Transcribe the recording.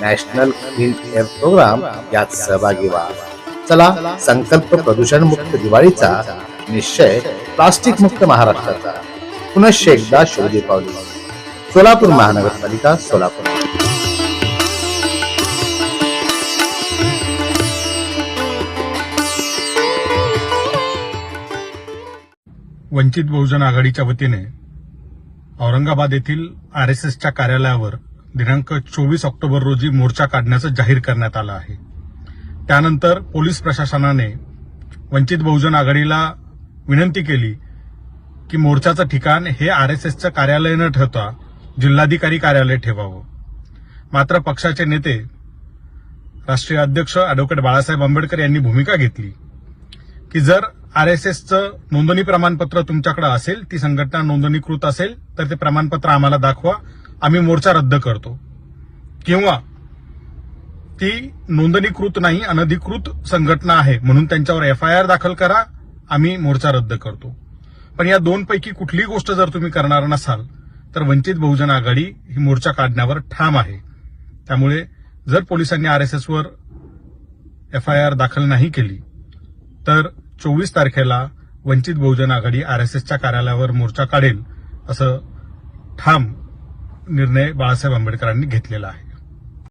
National clean air programme यात सहभागी व्हा. चला संकल्प प्रदूषण मुक्त दिवाळीचा निश्चय प्लास्टिक मुक्त महाराष्ट्राचा. पुनश्च एकदा शोधी पावली. सोलापूर महानगरपालिका सोलापूर. वंचित बहुजन आघाडीच्या वतीने औरंगाबाद येथील आर एस एसच्या कार्यालयावर दिनांक चोवीस ऑक्टोबर रोजी मोर्चा काढण्याचं जाहीर करण्यात आलं आहे. त्यानंतर पोलीस प्रशासनाने वंचित बहुजन आघाडीला विनंती केली की मोर्चाचं ठिकाण हे आर एस एसचं कार्यालय न ठेवता जिल्हाधिकारी कार्यालय ठेवावं. मात्र पक्षाचे नेते राष्ट्रीय अध्यक्ष अॅडव्होकेट बाळासाहेब आंबेडकर यांनी भूमिका घेतली की जर आर एस एसचं नोंदणी प्रमाणपत्र तुमच्याकडे असेल ती संघटना नोंदणीकृत असेल तर ते प्रमाणपत्र आम्हाला दाखवा. आम्ही मोर्चा रद्द करतो. किंवा ती नोंदणीकृत नाही अनधिकृत संघटना आहे म्हणून त्यांच्यावर एफ आय आर दाखल करा आम्ही मोर्चा रद्द करतो. पण या दोनपैकी कुठलीही गोष्ट जर तुम्ही करणार नसाल तर वंचित बहुजन आघाडी ही मोर्चा काढण्यावर ठाम आहे. त्यामुळे जर पोलिसांनी आरएसएसवर एफ आय आर दाखल नाही केली तर चोवीस तारखेला वंचित बहुजन आघाडी आरएसएसच्या कार्यालयावर मोर्चा काढेल असं ठाम निर्णय बाळासाहेब आंबेडकरांनी घेतलेला आहे.